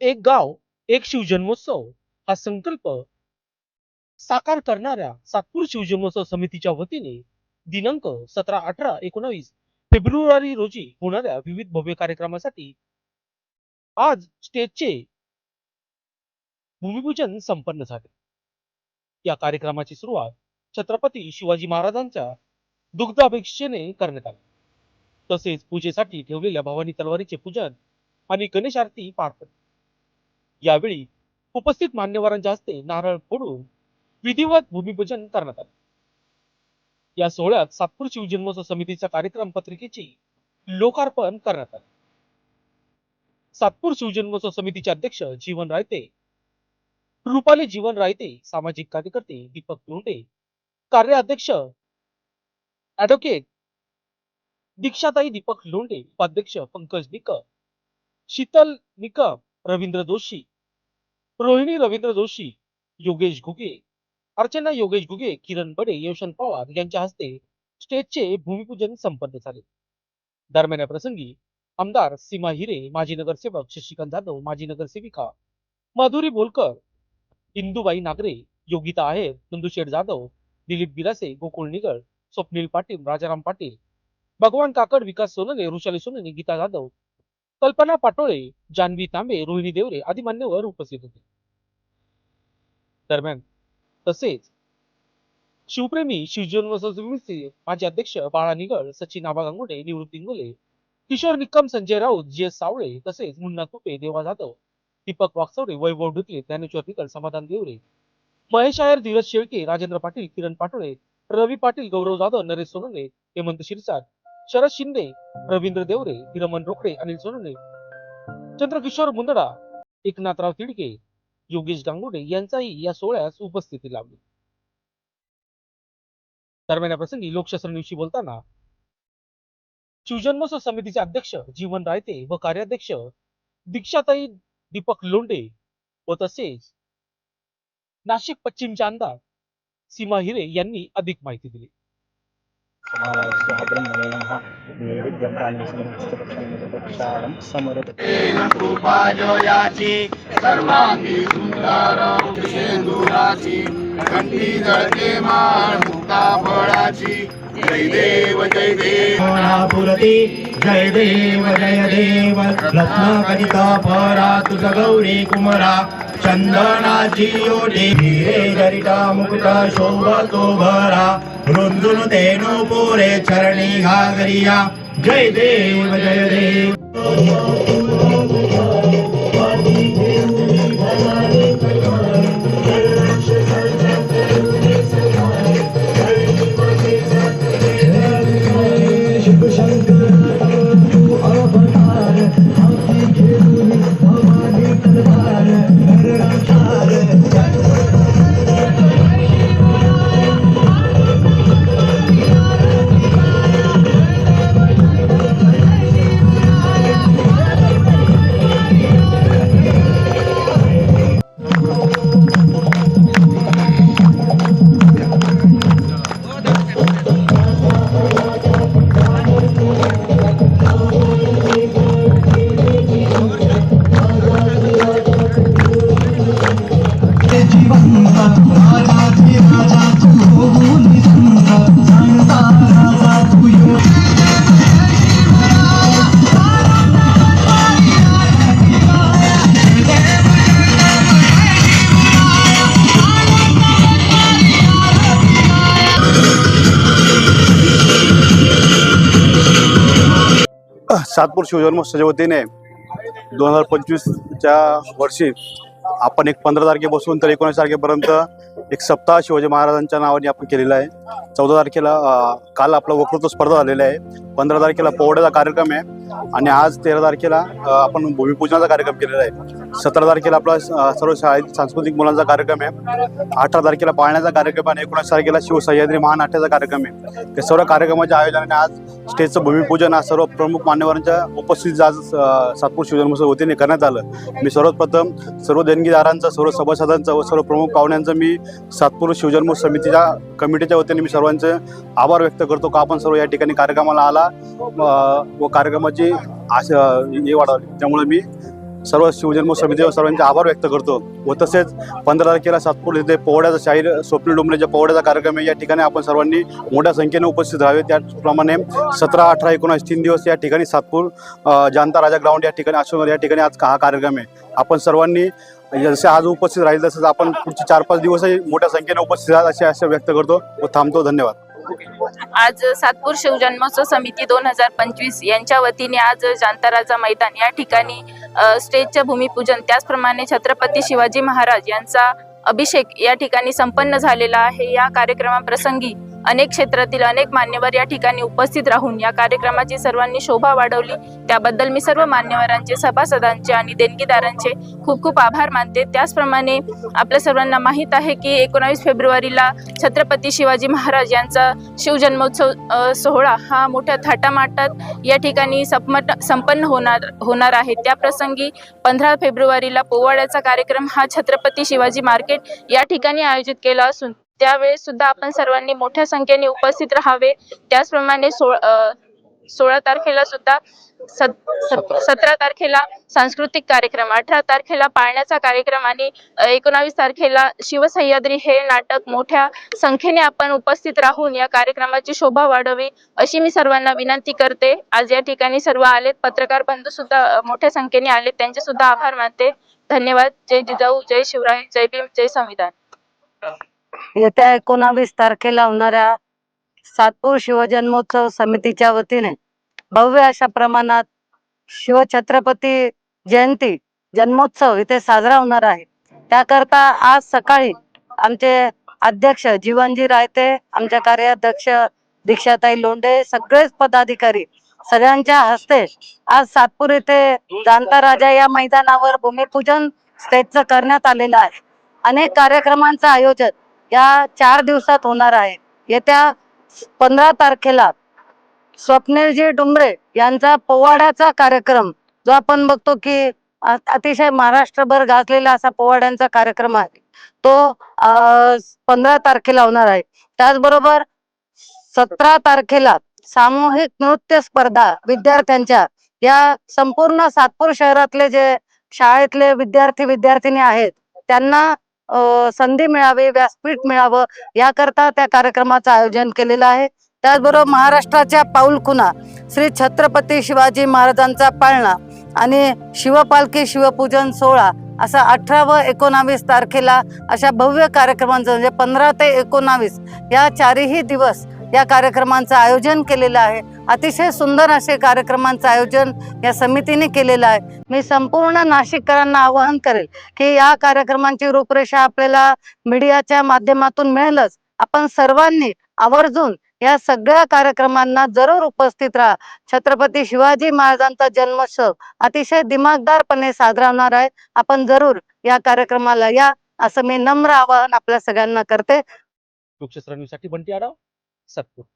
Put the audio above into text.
एक गाव एक शिवजन्मोत्सव हा संकल्प साकार करणाऱ्या सातपूर शिवजन्मोत्सव समितीच्या वतीने दिनांक सतरा अठरा एकोणावीस फेब्रुवारी रोजी होणाऱ्या विविध भव्य कार्यक्रमासाठी आज स्टेजचे भूमिपूजन संपन्न झाले. या कार्यक्रमाची सुरुवात छत्रपती शिवाजी महाराजांच्या दुग्धापेक्षेने करण्यात आली. तसेच पूजेसाठी ठेवलेल्या भवानी तलवारीचे पूजन आणि गणेश आरती पार पडली. यावेळी उपस्थित मान्यवरांच्या हस्ते नारळ फोडून विधिवत भूमिपूजन करण्यात आले. या सोहळ्यात सातपूर शिवजन्मोत्सव समितीच्या कार्यक्रम पत्रिकेची लोकार्पण करण्यात आले. सातपूर शिवजन्मोत्सव समितीचे अध्यक्ष जीवन रायते रुपाली जीवन रायते सामाजिक कार्यकर्ते दीपक लोंढे कार्याध्यक्ष ऍडव्होकेट दीक्षाताई दीपक लोंढे उपाध्यक्ष पंकज निकम शीतल निकम रवींद्र जोशी रोहिणी रवींद्र जोशी योगेश घुगे अर्चना योगेश घुगे किरण बडे यशन पवार यांच्या हस्ते स्टेजचे भूमिपूजन संपन्न झाले. दरम्यान या प्रसंगी आमदार सीमा हिरे माजी नगरसेवक शशिकांत जाधव माजी नगरसेविका माधुरी बोलकर इंदुबाई नागरे योगिता आहेर नंदुशेठ जाधव दिलीप बिरासे गोकुळ निगळ स्वप्नील पाटील राजाराम पाटील भगवान काकड विकास सोनने ऋषाली सोनने गीता जाधव कल्पना पाटोळे जान्हवी तांबे रोहिणी देवरे आदी मान्यवर उपस्थित होते. दरम्यान तसेच शिवप्रेमी शिवजन्मोत्सव समितीचे माजी अध्यक्ष बाळा निगळ सचिन आबा गांगुडे निवृत्ती इंगोले किशोर निकम संजय राऊत जी एस सावळे तसेच मुन्ना तुपे देवा जाधव दीपक वाकसवडे वैभव ढुतले ज्ञानेश्वर समाधान देवरे. महेश आयर धीरज शेळके राजेंद्र पाटील किरण पाटोळे रवी पाटील गौरव जाधव नरेश सोनवणे हेमंत शिरसाट शरद शिंदे रवींद्र देवरे हिरमन रोकडे अनिल सोनवणे. चंद्रकिशोर मुंदडा एकनाथराव तिडके योगेश गांगुडे यांचाही या सोहळ्यास उपस्थिती लाभली. दरम्यान या प्रसंगी लोकशास्त्रनिशी बोलताना शिवजन्मोत्सव समितीचे अध्यक्ष जीवन रायते व कार्याध्यक्ष दीक्षाताई दीपक लोंढे व तसेच नाशिक पश्चिमच्या आमदार सीमा हिरे यांनी अधिक माहिती दिली. कंठी मुक्ता फळाची जय देव जय देव पुरती जय देव जय देव परा तुझ गौरी कुमरा चंदनाची ओटी। हिरे जरिता मुकुटा शोभा भरा। रुंजुन तेनो पुरे चरणी घागरिया जय देव जय देव सातपूर शिवजन्मोत्सवाच्या वतीने दोन हजार पंचवीसच्या वर्षी आपण एक पंधरा तारखेपासून तर एकोणीस तारखेपर्यंत एक सप्ताह शिवाजी महाराजांच्या नावाने आपण केलेला आहे. चौदा तारखेला काल आपला वक्तृत्व स्पर्धा झालेला आहे. पंधरा तारखेला पोवड्याचा कार्यक्रम आहे आणि आज तेरा तारखेला आपण भूमिपूजनाचा कार्यक्रम केलेला आहे. सतरा तारखेला आपला सर्व शाळेत सांस्कृतिक मुलांचा कार्यक्रम आहे. अठरा तारखेला पाळण्याचा कार्यक्रम आणि एकोणीस तारखेला शिवसह्याद्री महानाट्याचा कार्यक्रम आहे. या सर्व कार्यक्रमाच्या आयोजनाने आज स्टेजचं भूमिपूजन आज सर्व प्रमुख मान्यवरांच्या उपस्थितीत आज सातपूर शिवजन्मोत्सव वतीने करण्यात आलं. मी सर्वप्रथम सर्व देणगीदारांचा देणगीदारांचं सर्व सभासदांचं व सर्व प्रमुख पाहुण्यांचं मी सातपूर शिवजन्म समितीच्या कमिटीच्या वतीने मी सर्वांचे आभार व्यक्त करतो. का आपण सर्व या ठिकाणी कार्यक्रमाला आला? व कार्यक्रमाची आशा हे वाढवली त्यामुळे मी सर्व शिवजन्म समितीवर सर्वांचे आभार व्यक्त करतो व तसेच पंधरा तारखेला सातपूर येथे पोवड्याचा शाहीर स्वप्नील डोंबरेच्या पोवड्याचा कार्यक्रम आहे या ठिकाणी आपण सर्वांनी मोठ्या संख्येने उपस्थित राहावे. त्याचप्रमाणे सतरा अठरा एकोणास तीन दिवस या ठिकाणी सातपूर जनता जानता राजा ग्राउंड या ठिकाणी अशोक या ठिकाणी आज हा कार्यक्रम आहे. आपण सर्वांनी जसे आज उपस्थित राहील तसंच आपण पुढचे चार पाच दिवसही मोठ्या संख्येने उपस्थित राहाल असे आशा व्यक्त करतो व थांबतो. धन्यवाद. आज सातपूर शिवजन्मोत्सव समिती दोन हजार पंचवीस यांच्या वतीने आज जांताराजा मैदान या ठिकाणी अ, स्टेजचं भूमिपूजन. त्याचप्रमाणे छत्रपती शिवाजी महाराज यांचा अभिषेक या ठिकाणी संपन्न झालेला आहे. या कार्यक्रमाप्रसंगी अनेक क्षेत्रातील अनेक मान्यवर या ठिकाणी उपस्थित राहून या कार्यक्रमाची सर्वांनी शोभा वाढवली. त्याबद्दल मी सर्व मान्यवरांचे सभासदांचे आणि देणगीदारांचे खूप खूप आभार मानते. त्याचप्रमाणे आपल्या सर्वांना माहीत आहे की एकोणावीस फेब्रुवारीला छत्रपती शिवाजी महाराज यांचा शिवजन्मोत्सव सोहळा हा मोठ्या थाटामाटात या ठिकाणी संपट संपन्न होणार होणार आहे. त्या प्रसंगी पंधरा फेब्रुवारीला पोवाड्याचा कार्यक्रम हा छत्रपती शिवाजी मार्केट या ठिकाणी आयोजित केला असून त्यावेळेस सुद्धा आपण सर्वांनी मोठ्या संख्येने उपस्थित राहावे त्याचप्रमाणे सोळ अ, सोळा तारखेला सुद्धा सत- सत- सतरा. तारखेला सांस्कृतिक कार्यक्रम अठरा तारखेला पाळण्याचा कार्यक्रम आणि एकोणावीस तारखेला शिवसह्याद्री हे नाटक मोठ्या संख्येने आपण उपस्थित राहून या कार्यक्रमाची शोभा वाढवी अशी मी सर्वांना विनंती करते. आज या ठिकाणी सर्व आलेत पत्रकार बंधू सुद्धा मोठ्या संख्येने आलेत. त्यांचे सुद्धा आभार मानते. धन्यवाद. जय जिजाऊ जय शिवराय जय भीम जय संविधान. येत्या एकोणावीस तारखेला होणाऱ्या सातपूर शिवजन्मोत्सव समितीच्या वतीने भव्य अशा प्रमाणात शिवछत्रपती जयंती जन्मोत्सव इथे साजरा होणार आहे. त्याकरता आज सकाळी आमचे अध्यक्ष जीवनजी रायते आमच्या कार्याध्यक्ष दीक्षाताई लोंढे सगळेच पदाधिकारी सगळ्यांच्या हस्ते आज सातपूर येथे जाणता राजा या मैदानावर भूमिपूजन स्टेजचं करण्यात आलेलं आहे. अनेक कार्यक्रमांचं आयोजन या चार दिवसात होणार आहे. येत्या पंधरा तारखेला स्वप्नीलजी डुमरे यांचा पोवाड्याचा कार्यक्रम जो आपण बघतो की अतिशय महाराष्ट्रभर गाजलेला असा पोवाड्यांचा कार्यक्रम आहे तो पंधरा तारखेला होणार आहे. त्याचबरोबर सतरा तारखेला सामूहिक नृत्य स्पर्धा विद्यार्थ्यांच्या या संपूर्ण सातपूर शहरातले जे शाळेतले विद्यार्थी विद्यार्थिनी आहेत त्यांना संधी मिळावी व्यासपीठ मिळावं याकरता त्या कार्यक्रमाचं आयोजन केलेलं आहे. त्याचबरोबर महाराष्ट्राच्या पाऊलखुणा श्री छत्रपती शिवाजी महाराजांचा पाळणा आणि शिवपालखी शिवपूजन सोहळा असा अठरा व एकोणावीस तारखेला अशा भव्य कार्यक्रमांचं म्हणजे पंधरा ते एकोणावीस या चारही दिवस या कार्यक्रमांचं आयोजन केलेलं आहे. अतिशय सुंदर असे कार्यक्रमांचं आयोजन या समितीने केलेलं आहे. मी संपूर्ण नाशिककरांना आवाहन करेल की या कार्यक्रमांची रूपरेषा आपल्याला मीडियाच्या माध्यमातून मिळेलच. आपण सर्वांनी आवर्जून या सगळ्या कार्यक्रमांना जरूर उपस्थित राहा. छत्रपती शिवाजी महाराजांचा जन्मोत्सव अतिशय दिमागदारपणे साजरा होणार आहे. आपण जरूर या कार्यक्रमाला या असं मी नम्र आवाहन आपल्या सगळ्यांना करते. लोकशास्त्र बंटी आढाव सातपूर